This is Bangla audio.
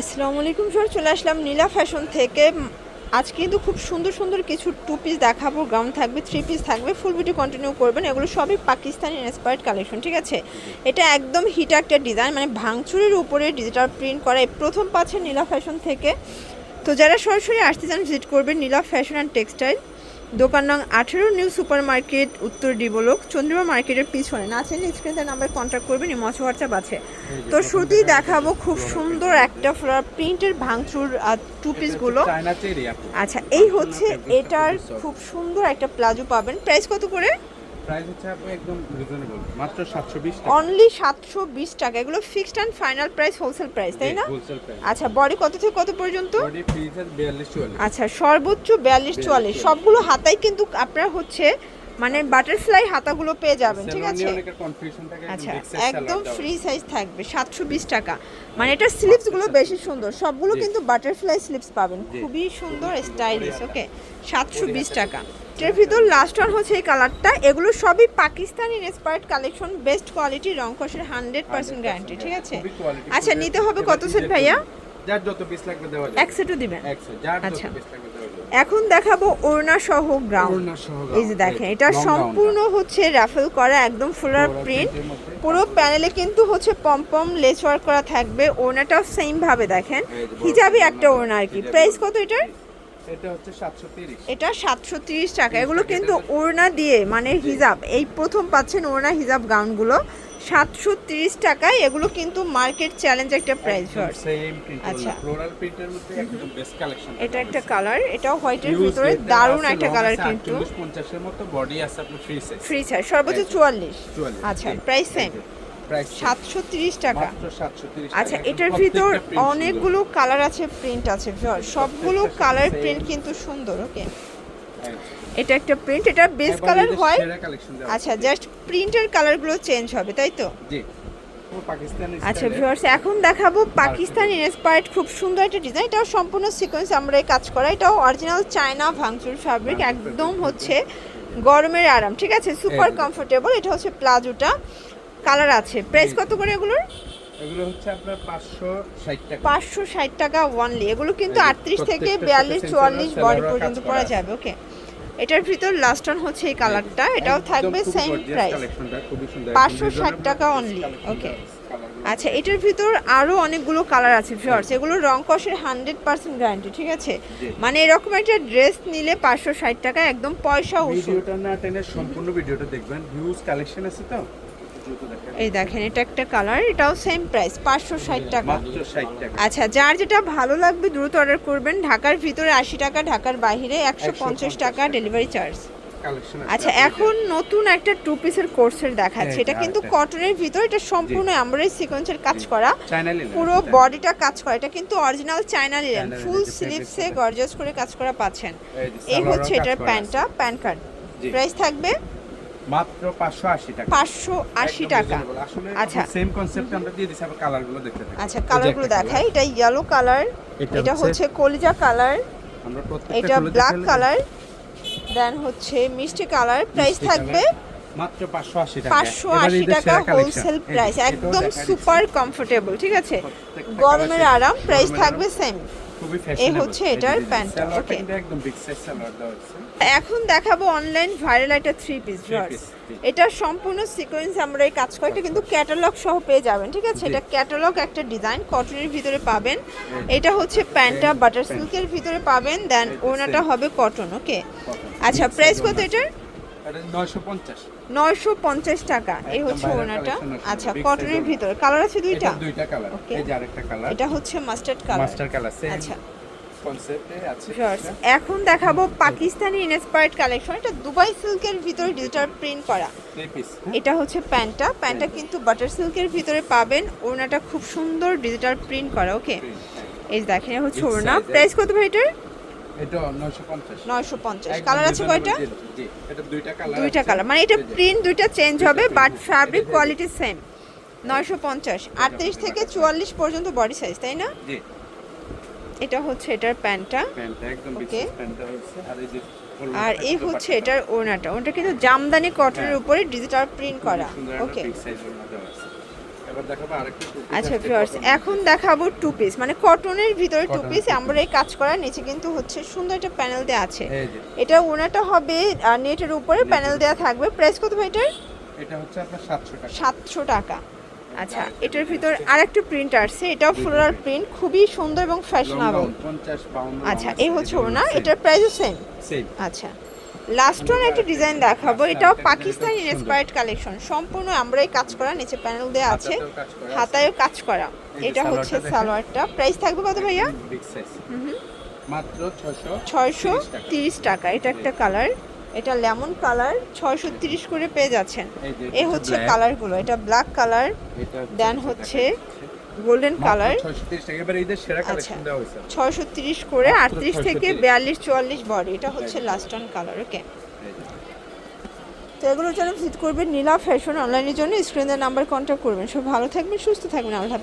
আসসালামু আলাইকুম স্যার চলে আসলাম নীলা ফ্যাশন থেকে। আজকে কিন্তু খুব সুন্দর সুন্দর কিছু টু পিস দেখাবো গাউন থাকবে থ্রি পিস থাকবে ফুল ভিডিও কন্টিনিউ করবেন। এগুলো সবই পাকিস্তানি ইন্সপায়ার্ড কালেকশন ঠিক আছে? এটা একদম হিট একটা ডিজাইন মানে ভাঙচুরের উপরে ডিজিটাল প্রিন্ট করা প্রথম পাচ্ছে নীলা ফ্যাশন থেকে। তো যারা সরাসরি আসতে চান ভিজিট করবেন নীলা ফ্যাশন অ্যান্ড টেক্সটাইল দোকান নং আঠেরো নিউ সুপার মার্কেট উত্তর ডিবলোক চন্দ্রিমা মার্কেটের পিছনে। না আছে স্ক্রিনে নাম্বার কন্ট্যাক্ট করবেন ইমচ হোয়াটসঅ্যাপ আছে তো শুধুই দেখাবো খুব সুন্দর একটা ফ্লোর প্রিন্টের ভাঙচুর টু পিসগুলো আচ্ছা এই হচ্ছে এটার খুব সুন্দর একটা প্লাজো পাবেন। প্রাইস কত করে? প্রাইস হচ্ছে একদম রিজনেবল মাত্র 720 টাকা। অনলি এগুলো fixed final price wholesale price তাই না? হোলসেল প্রাইস আচ্ছা বডি কত থেকে কত পর্যন্ত? বডি 42 44 আচ্ছা সর্বোচ্চ বিয়াল্লিশ চুয়াল্লিশ সবগুলো হাতাই কিন্তু আপনার হচ্ছে মানে বাটারফ্লাই হাতাগুলো পেয়ে যাবেন ঠিক আছে? আচ্ছা একদম ফ্রি সাইজ থাকবে সাতশো বিশ টাকা। মানে এটার স্লিপসগুলো বেশি সুন্দর সবগুলো কিন্তু বাটারফ্লাই স্লিপস পাবেন খুবই সুন্দর স্টাইলিশ ওকে সাতশো বিশ টাকা। এটার ভিতর লাস্ট ওয়ান হচ্ছে এই কালারটা এগুলো সবই Pakistani inspired collection best quality রং কষের হান্ড্রেড পার্সেন্ট গ্যারান্টি ঠিক আছে? আচ্ছা নিতে হবে কত সেট ভাইয়া? যার যত পিস লাগবে দেওয়া যাবে। এক সেটও দিবেন? এক set, যার যত আচ্ছা। পিস লাগবে দেওয়া যাবে। এখন দেখাবো ওড়না সহ গ্রাউন্ড এই যে দেখেন এটা সম্পূর্ণ হচ্ছে রাফেল করা একদম ফুলার প্রিন্ট। পুরো প্যানেলে কিন্তু হচ্ছে পমপম লেস ওয়ার্ক করা থাকবে। ওড়নাটাও সেম ভাবে দেখেন। হিজাবি একটা ওড়না আর কি। প্রাইস কত এটার? এটা হচ্ছে 730 এটা সাতশো তিরিশ টাকা। এগুলো কিন্তু ওড়না দিয়ে মানে হিজাব। এই প্রথম পাচ্ছেন ওড়না হিজাব গাউনগুলো সাতশো তিরিশ টাকায় এগুলো কিন্তু মার্কেট চ্যালেঞ্জ একটা প্রাইস আচ্ছা। এটা একটা কালার এটাও হোয়াইটের ভিতরে দারুণ একটা কালার কিন্তু। 50 এর মতো বডি আছে আপনার ফ্রি সাইজ সর্বোচ্চ চুয়াল্লিশ। আচ্ছা প্রাইস সেম সাতশো তিরিশ টাকা। আচ্ছা এটার ভিতর অনেকগুলো কালার আছে প্রিন্ট আছে। সবগুলো কালার প্রিন্ট কিন্তু সুন্দর ওকে। এটা একটা প্রিন্ট এটা বেস কালার হয় আচ্ছা জাস্ট প্রিন্টের কালারগুলো চেঞ্জ হবে তাই তো? জি। আচ্ছা ভিউয়ার্স এখন দেখাবো পাকিস্তানি ইন্সপায়ার্ড খুব সুন্দর একটা ডিজাইন এটাও সম্পূর্ণ সিকোয়েন্স আমরা এই কাজ করা এটাও অরিজিনাল চায়না ভাঙচুর ফ্যাব্রিক একদম হচ্ছে গরমের আরাম ঠিক আছে? সুপার। কমফোর্টেবল এটা হচ্ছে প্লাজোটা কালার আছে। প্রাইস কত করে এগুলোর? এগুলো হচ্ছে আপনার 560 টাকা। পাঁচশো ষাট টাকা ওয়ানলি এগুলো কিন্তু এই যে আটত্রিশ থেকে প্রত্যেকটার বিয়াল্লিশ সাথে চুয়াল্লিশ সেন্সর বডি পর্যন্ত পরা যাবে ওকে এটার ভিতর লাস্ট অন হচ্ছে এই কালারটা এটাও থাকবে সেম প্রাইস পাঁচশো খুবই সুন্দর। 560 একদম টাকা অনলি colourগুলো। আচ্ছা এটার ভিতর আরও অনেকগুলো কালার আছে ফিওর্স এগুলো রং কষের হান্ড্রেড পার্সেন্ট গ্যারান্টি ঠিক আছে? মানে এরকম একটা ড্রেস নিলে পাঁচশো ষাট টাকা একদম পয়সা ভিডিওটা না টেনে সম্পূর্ণ ভিডিওটা দেখবেন। হিউজ কালেকশন আছে তো? এই দেখেন এটা একটা কালার এটাও সেম প্রাইস পাঁচশো ষাট টাকা। মাত্র 60 টাকা। আচ্ছা যার যেটা ভালো লাগবে দ্রুত অর্ডার করবেন ঢাকার ভিতরে আশি টাকা ঢাকার বাইরে একশো পঞ্চাশ টাকা ডেলিভারি চার্জ আচ্ছা এখন নতুন একটা টু পিসের কোর্সের দেখাচ্ছে। এটা কিন্তু। কটনের ভিতর এটা সম্পূর্ণ এমব্রয়ডারি সিকোয়েন্সের কাজ করা। পুরো বডিটা কাজ করা। এটা কিন্তু অরিজিনাল চায়না লিলেন ফুল স্লিভসে গর্জিয়াস করে কাজ করা পাচ্ছেন। এই হচ্ছে এটার প্যান্টটা প্যান কার্ড প্রাইস থাকবে মাত্র 580 টাকা। পাঁচশো আশি একদম টাকা। আচ্ছা। সেম কনসেপ্ট আমরা দিয়ে দিছি আবার কালারগুলো দেখতে থাকি। আচ্ছা কালারগুলো দেখাই। এটা ইয়েলো কালার এটা হচ্ছে- কলিজা কালার আমরা প্রত্যেকটা এটা ব্ল্যাক কালার দেন হচ্ছে মিষ্টি কালার প্রাইস থাকবে মাত্র 580 টাকা। পাঁচশো এবার আশি ঈদের টাকা হোলসেল প্রাইস একদম সুপার কমফোর্টেবল ঠিক আছে? গরমের আরাম প্রাইস থাকবে সেম এই হচ্ছে এটার প্যান্টটা, সালোয়ারটা একদম বিগ সাইজ সালোয়ার দেওয়া এখন দেখাবো অনলাইন ভাইরাল একটা থ্রি পিস piece, এটা সম্পূর্ণ সিকোয়েন্স আমরা এই কাজ করি কিন্তু ক্যাটালগ সহ পেয়ে যাবেন ঠিক আছে? এটা ক্যাটালগ একটা ডিজাইন কটনের ভিতরে পাবেন। এটা হচ্ছে প্যান্টটা বাটার সিল্কের ভিতরে পাবেন দেন ওনাটা হবে কটন ওকে আচ্ছা প্রাইস কত এটার? এটা 950 নয়শো পঞ্চাশ। টাকা এই হচ্ছে ওনাটা? আচ্ছা কটনের। ভিতরে কালার আছে দুইটা? দুইটা কালার. এই যে আরেকটা কালার এটা হচ্ছে mustard colour master colour same আচ্ছা। এখন দেখাবো পাকিস্তানি ইনস্পায়ার্ড কালেকশন এটা দুবাই সিল্কের ভিতরে ডিজিটাল প্রিন্ট করা। এটা হচ্ছে প্যান্টটা প্যান্টটা কিন্তু বাটার সিল্কের ভিতরে পাবেন ওড়নাটা খুব সুন্দর ডিজিটাল প্রিন্ট করা ওকে এই দেখেন হচ্ছে ওড়না। প্রাইস কত ভাই এটার? এটা 950 নয়শো পঞ্চাশ। একদম কালার আছে কয়টা? জি এটা দুইটা কালার দুইটা কালার মানে এটা প্রিন্ট দুইটা চেঞ্জ হবে বাট ফ্যাব্রিক কোয়ালিটি সেম নয়শো পঞ্চাশ। আটত্রিশ থেকে চুয়াল্লিশ পর্যন্ত বডি সাইজ তাই না? জি। এটা হচ্ছে এটার প্যান্টটা। প্যান্টটা একদম বিগ প্যান্টটা হচ্ছে আর এই যে আর এই হচ্ছে এটার ওড়নাটা ওটা কিন্তু জামদানি কটনের হ্যাঁ। উপরে ডিজিটাল প্রিন্ট করা। ওকে আচ্ছা ভিউয়ার্স এখন দেখাবো টু পিস মানে কটনের ভিতরে টু পিস আমরা এই কাজ করার নিচে কিন্তু হচ্ছে সুন্দর একটা প্যানেল দেওয়া আছে। এটা ওনাটা হবে নেটের উপরে প্যানেল দেওয়া থাকবে। প্রাইস কত ভাই এটার? এটা হচ্ছে আপনার সাতশো টাকা। সাতশো টাকা। আচ্ছা এটার ভিতর আরেকটা প্রিন্ট আসছে। এটাও ফ্লোরাল প্রিন্ট খুবই সুন্দর এবং ফ্যাশনেবল আচ্ছা এই হচ্ছে ওনা এটার প্রাইসও সেম সেম আচ্ছা। লাস্ট ওয়ান একটা ডিজাইন দেখাবো এটাও পাকিস্তানি। ইন্সপায়ার্ড কালেকশন সম্পূর্ণ আমরাই কাজ করা নিচে প্যানেল দেওয়া আছে। হাতায়ও কাজ করা। এটা হচ্ছে সালোয়ারটা। প্রাইস থাকবে কত ভাইয়া? মাত্র ছয়শো। তিরিশ টাকা। এটা একটা কালার এটা লেমন কালার ছয়শো তিরিশ করে পেয়ে যাচ্ছেন। এটা হচ্ছে কালারগুলো এটা ব্ল্যাক কালার দেন হচ্ছে গোল্ডেন কালার। ছয়শো তিরিশ আচ্ছা করে আটত্রিশ থেকে বিয়াল্লিশ চুয়াল্লিশ বডি। এটা হচ্ছে লাস্ট অন কালার ওকে তো এগুলোর জন্য ভিজিট করবেন নীলা ফ্যাশন অনলাইনের জন্য স্ক্রিনের নাম্বার কন্ট্যাক্ট করবেন। সব ভালো থাকবেন সুস্থ থাকবেন। আল্লাহ।